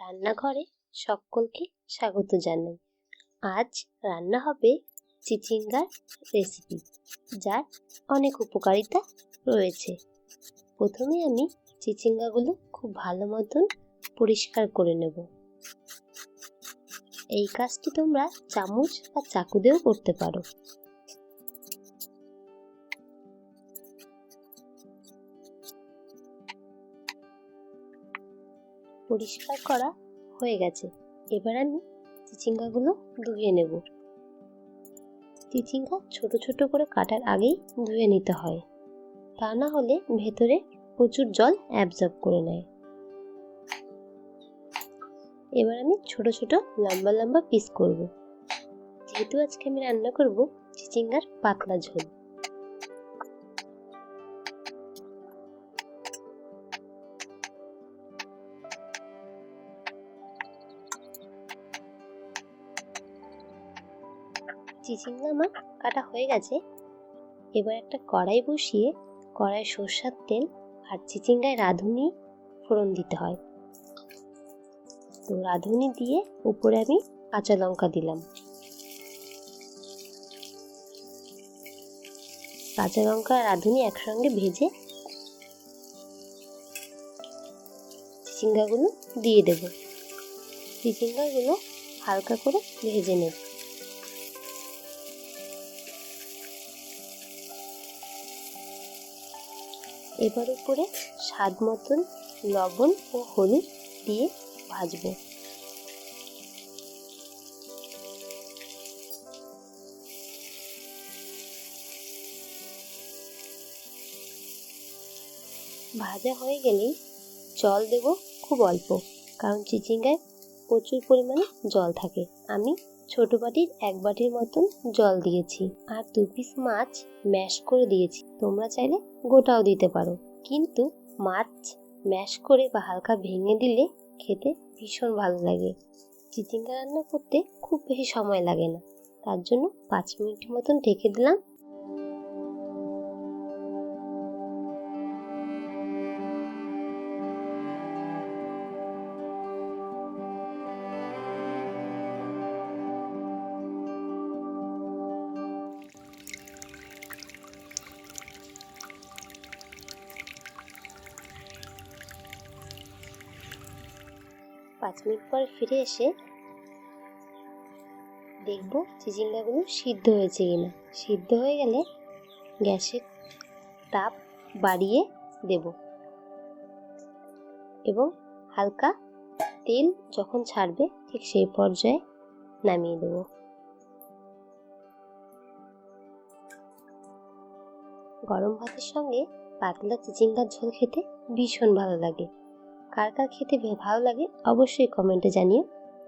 রান্নাঘরে সকলকে স্বাগত জানাই। আজ রান্না হবে চিচিঙ্গার রেসিপি যার অনেক উপকারিতা রয়েছে। প্রথমে আমি চিচিঙ্গাগুলো খুব ভালো মতন পরিষ্কার করে নেব। এই কাজটি তোমরা চামচ বা চাকু দিয়েও করতে পারো। পরিষ্কার করা হয়ে গেছে। এবার আমি চিচিঙ্গাগুলো ধুয়ে নেব। চিচিঙ্গা ছোট ছোট করে কাটার আগেই ধুয়ে নিতে হয়। তা না হলে ভেতরে প্রচুর জল অ্যাবজর্ব করে নেয়। এবার আমি ছোট ছোট লম্বা লম্বা পিস করব। যেহেতু আজকে আমি রান্না করব চিচিঙ্গার পাতলা ঝোল। চিচিঙ্গা আমার কাটা হয়ে গেছে, এবার একটা কড়াই বসিয়ে কড়াই সর্ষার তেল আর চিচিঙ্গায় রাঁধুনি ফোড়ন দিতে হয়। তো রাঁধুনি দিয়ে উপরে আমি কাঁচা লঙ্কা দিলাম। কাঁচা লঙ্কা আর রাঁধুনি একসঙ্গে ভেজে চিচিঙ্গাগুলো দিয়ে দেব। চিচিঙ্গাগুলো হালকা করে ভেজে নেব। এবার উপরে স্বাদ মতন লবণ ও হলুদ দিয়ে ভাজবো। ভাজা হয়ে গেলেই জল দেব খুব অল্প, কারণ চিচিঙ্গায় প্রচুর পরিমাণে জল থাকে। আমি ছোট বাটির এক বাটির মতন জল দিয়েছি আর দু পিস মাছ ম্যাশ করে দিয়েছি। তোমরা চাইলে গোটাও দিতে পারো। কিন্তু মাছ ম্যাশ করে বা হালকা ভেঙে দিলে খেতে ভীষণ ভালো লাগে। চিচিঙ্গা রান্না করতে খুব বেশি সময় লাগে না। তার জন্য পাঁচ মিনিট মতন ঢেকে দিলাম। পাঁচ মিনিট পর ফিরে এসে দেখব চিচিঙ্গাগুলো সিদ্ধ হয়েছে কিনা। সিদ্ধ হয়ে গেলে গ্যাসের তাপ বাড়িয়ে দেব এবং হালকা তেল যখন ছাড়বে ঠিক সেই পর্যায়ে নামিয়ে দেব। গরম ভাতের সঙ্গে পাতলা চিচিঙ্গার ঝোল খেতে ভীষণ ভালো লাগে। কার কার খেতে ভালো লাগে অবশ্যই কমেন্টে জানিও।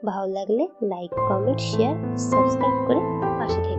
ভালো লাগলে লাইক কমেন্ট শেয়ার সাবস্ক্রাইব করে পাশে